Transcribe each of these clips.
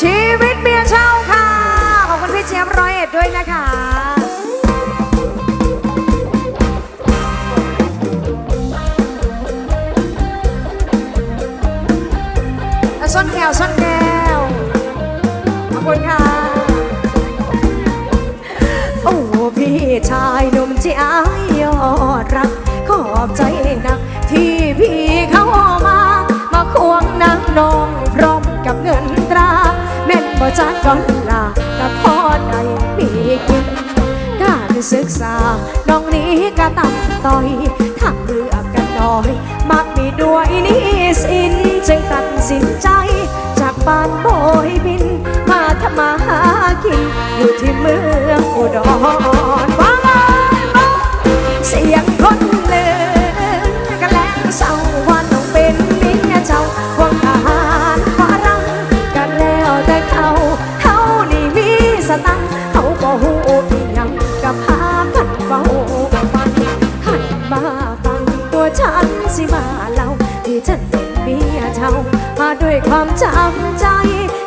ชีวิตเมียเช่าค่ะ ขอบคุณพี่เจี๊ยบร้อยเอ็ดด้วยนะคะอะส้นแก้วส้นแก้วขอบคุณค่ะ โอ้พี่ชายหนุ่มที่อายยอดรักขอบใจ ได้พี่กินการศึกษา น้องนี้ก็ต่ำต้อยทางเลือกกันน้อยมักมีด้วยนี้สินจึงตัดสินใจ จากบ้านโบยบิน มาทำมาหากิน อยู่ที่เมืองอุดร ฉันสิมาเล่าที่ฉันเป็นเมียเจ้ามาด้วยความจำใจ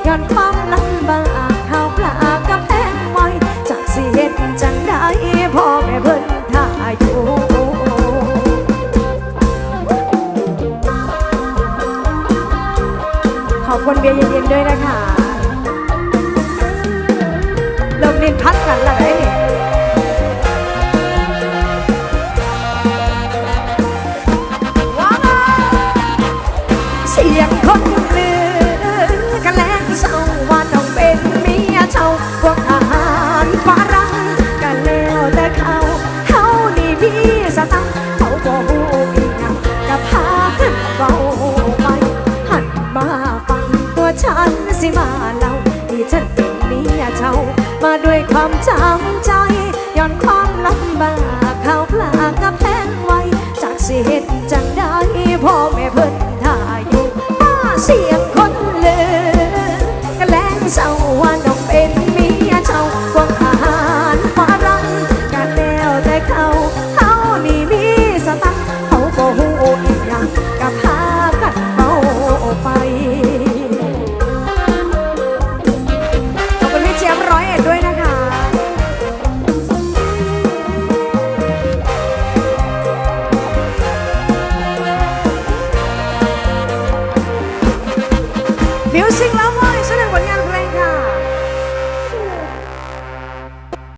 ย้อนความลำบากข้าปลากับแพงไว้จากสิเฮ็ดจังได้พ่อแม่เพิ่นท่าอยู่ขอบคุณเบียร์เย็นๆด้วยนะคะเริ่มลิ้นพัดกันล้วได้ ยเจ้า มาด้วยความจำใจ ย้อนความลำบากข้าวปลากับแพงไว้ จากสิเหตุจังได้พ่อแม่เพิ่นท่าอยู่มาเสียง Eu sei lá,